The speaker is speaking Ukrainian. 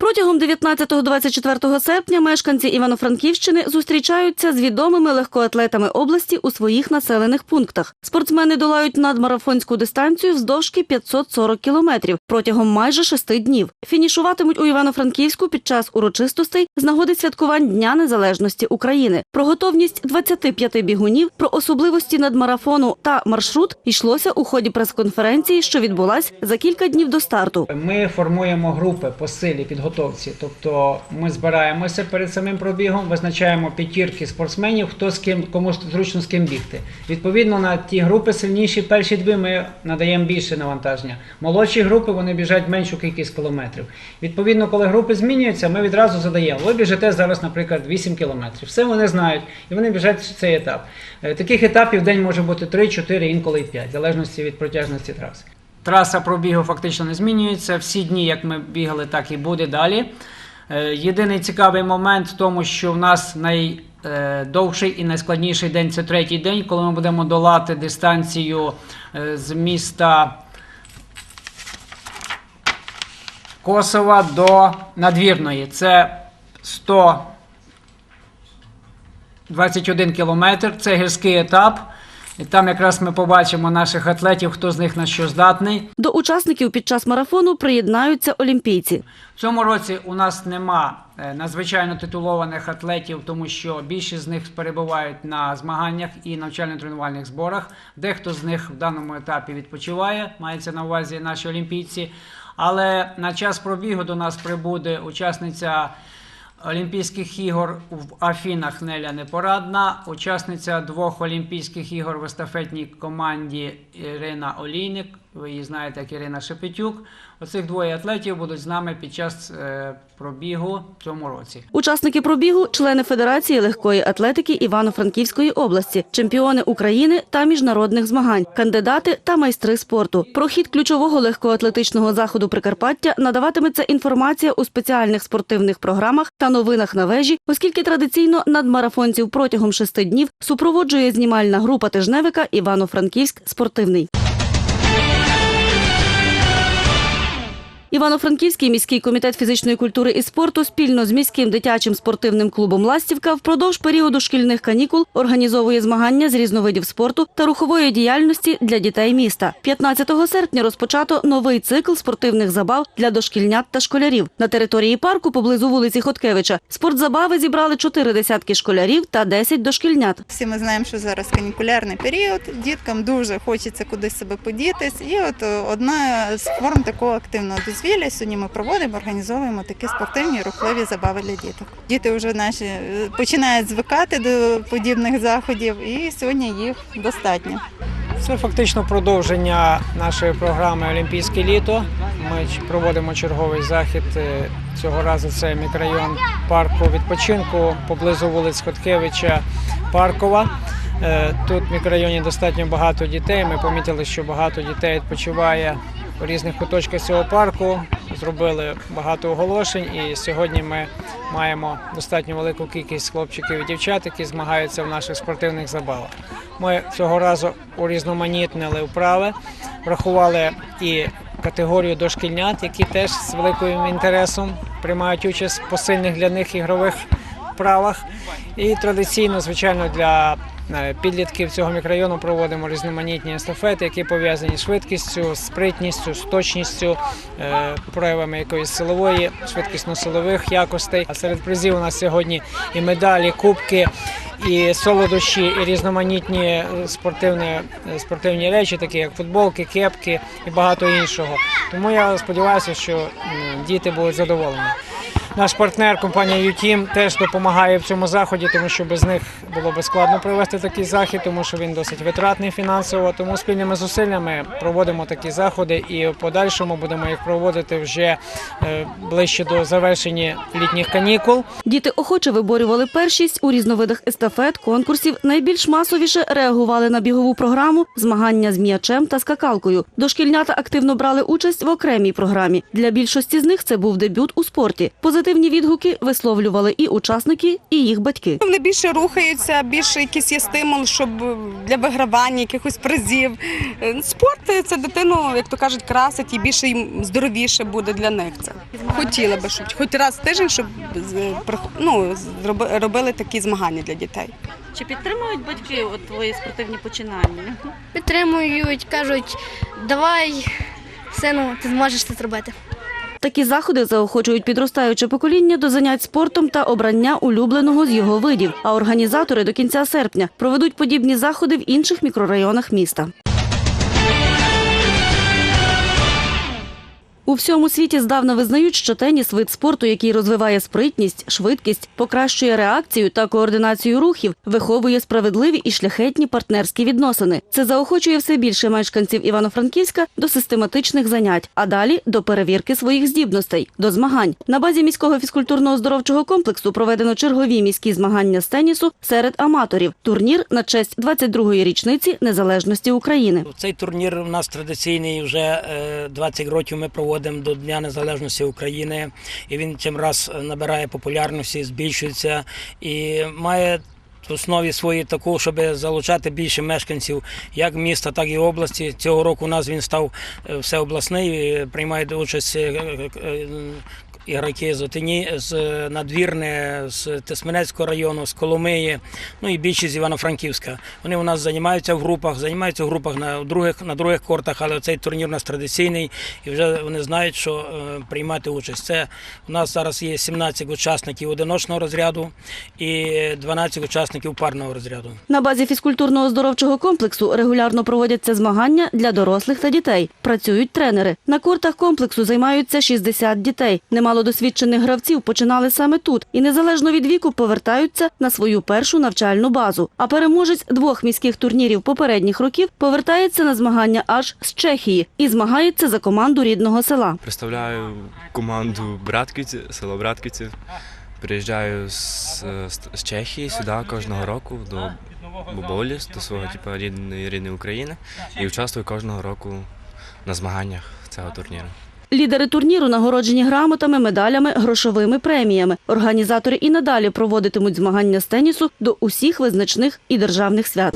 Протягом 19-24 серпня мешканці Івано-Франківщини зустрічаються з відомими легкоатлетами області у своїх населених пунктах. Спортсмени долають надмарафонську дистанцію вздовжки 540 кілометрів протягом майже шести днів. Фінішуватимуть у Івано-Франківську під час урочистостей з нагоди святкувань Дня Незалежності України. Про готовність 25 бігунів, про особливості надмарафону та маршрут йшлося у ході прес-конференції, що відбулась за кілька днів до старту. Ми формуємо групи по силі підготовці. Тобто ми збираємося перед самим пробігом, визначаємо п'ятірки спортсменів, хто з ким кому зручно з ким бігти. Відповідно на ті групи сильніші, перші дві ми надаємо більше навантаження. Молодші групи вони біжать меншу кількість кілометрів. Відповідно, коли групи змінюються, ми відразу задаємо. Ви біжите зараз, наприклад, 8 кілометрів. Все вони знають, і вони біжать в цей етап. Е, Таких етапів день може бути 3, 4, інколи і 5, в залежності від протяжності траси. Траса пробігу фактично не змінюється. Всі дні, як ми бігали, так і буде далі. Е, Єдиний цікавий момент в тому, що в нас найдовший і найскладніший день це третій день, коли ми будемо долати дистанцію е, з міста Косова до надвірної. Це 121 кілометр. Це гірський етап. І там якраз ми побачимо наших атлетів, хто з них на що здатний. До учасників під час марафону приєднаються олімпійці. В цьому році у нас нема е, надзвичайно титулованих атлетів, тому що більшість з них перебувають на змаганнях і навчально-тренувальних зборах. Дехто з них в даному етапі відпочиває, мається на увазі наші олімпійці. Але на час пробігу до нас прибуде учасниця Олімпійських ігор в Афінах Неля Непорадна, учасниця двох Олімпійських ігор в естафетній команді Ірина Олійник. Ви її знаєте як Ірина Шепетюк. Оцих двоє атлетів будуть з нами під час е, пробігу в цьому році. Учасники пробігу – члени Федерації легкої атлетики Івано-Франківської області, чемпіони України та міжнародних змагань, кандидати та майстри спорту. Про хід ключового легкоатлетичного заходу Прикарпаття надаватиметься інформація у спеціальних спортивних програмах та новинах на вежі, оскільки традиційно надмарафонців протягом шести днів супроводжує знімальна група тижневика Івано-Франківськ спортивний. Івано-Франківський міський комітет фізичної культури і спорту спільно з міським дитячим спортивним клубом Ластівка впродовж періоду шкільних канікул організовує змагання з різновидів спорту та рухової діяльності для дітей міста. 15 серпня розпочато новий цикл спортивних забав для дошкільнят та школярів. На території парку поблизу вулиці Хоткевича спортзабави зібрали чотири десятки школярів та 10 дошкільнят. Всі ми знаємо, що зараз канікулярний період. Діткам дуже хочеться кудись себе подітись. І от е, одна з форм такого активного дозвілля сьогодні ми проводимо, організовуємо такі спортивні рухливі забави для діток. Діти вже наші е, починають звикати до подібних заходів, і сьогодні їх достатньо. Це фактично продовження нашої програми Олімпійське літо. Ми проводимо черговий захід. е, Цього разу це мікрорайон парку відпочинку поблизу вулиць Хоткевича Паркова. Е, Тут в мікрорайоні достатньо багато дітей. Ми помітили, що багато дітей відпочиває у різних куточках цього парку. Зробили багато оголошень, і сьогодні ми маємо достатньо велику кількість хлопчиків і дівчат, які змагаються в наших спортивних забавах. Ми цього разу урізноманітнили вправи, врахували і категорію дошкільнят, які теж з великим інтересом приймають участь в посильних для них ігрових вправах. І традиційно, звичайно, для е, підлітків цього мікрорайону проводимо різноманітні естафети, які пов'язані з швидкістю, спритністю, з точністю, е, проявами якоїсь силової, швидкісно-силових якостей. А серед призів у нас сьогодні і медалі, кубки, і солодощі, і різноманітні спортивні, е, спортивні речі, такі як футболки, кепки і багато іншого. Тому я сподіваюся, що діти будуть задоволені. Наш партнер, компанія «Ютім», теж допомагає в цьому заході, тому що без них було б складно провести такий захід, тому що він досить витратний фінансово. Тому спільними зусиллями проводимо такі заходи і в подальшому будемо їх проводити вже е, ближче до завершення літніх канікул. Діти охоче виборювали першість у різновидах естафет, конкурсів. Найбільш масовіше реагували на бігову програму, змагання з м'ячем та скакалкою. Дошкільнята активно брали участь в окремій програмі. Для більшості з них це був дебют у спорті. Позитивно Позитивні відгуки висловлювали і учасники, і їх батьки. Вони більше рухаються, більше якийсь є стимул, щоб для вигравання якихось призів. Е, Спорт це дитину, як то кажуть, красить і більше їм здоровіше буде для них це. Хотіла би, щоб хоч раз в тиждень, щоб ну, зроби- робили такі змагання для дітей. Чи підтримують батьки от твої спортивні починання? підтримують, кажуть, давай, сину, ти зможеш це зробити. Такі заходи заохочують підростаюче покоління до занять спортом та обрання улюбленого з його видів. А організатори до кінця серпня проведуть подібні заходи в інших мікрорайонах міста. У всьому світі здавна визнають, що теніс – вид спорту, який розвиває спритність, швидкість, покращує реакцію та координацію рухів, виховує справедливі і шляхетні партнерські відносини. Це заохочує все більше мешканців Івано-Франківська до систематичних занять, а далі до перевірки своїх здібностей, до змагань. На базі міського фізкультурно-оздоровчого комплексу проведено чергові міські змагання з тенісу серед аматорів. Турнір на честь 22-ї річниці незалежності України. Цей турнір у нас традиційний вже е, 20 років ми проводимо до Дня Незалежності України, і він чим раз набирає популярності, збільшується і має. В основі своїй таку, щоб залучати більше мешканців як міста, так і області. Цього року у нас він став е, всеобласний, приймає участь ігроки з Отині, з Надвірне, з Тисменецького району, з Коломиї, ну і більшість з Івано-Франківська. Вони у нас займаються в групах, займаються в групах на других, на других кортах, але цей турнір у нас традиційний, і вже вони знають, що е, приймати участь. Це у нас зараз є 17 учасників одиночного розряду і 12 учасників парного розряду. На базі фізкультурно-оздоровчого комплексу регулярно проводяться змагання для дорослих та дітей. Працюють тренери. На кортах комплексу займаються 60 дітей. Немало досвідчених гравців починали саме тут і незалежно від віку повертаються на свою першу навчальну базу. А переможець двох міських турнірів попередніх років повертається на змагання аж з Чехії і змагається за команду рідного села. Представляю команду Братківці, село Братківців. Приїжджаю з, з, Чехії сюди кожного року до Боболіс, до свого типу, рідної, рідної України і участвую кожного року на змаганнях цього турніру. Лідери турніру нагороджені грамотами, медалями, грошовими преміями. Організатори і надалі проводитимуть змагання з тенісу до усіх визначних і державних свят.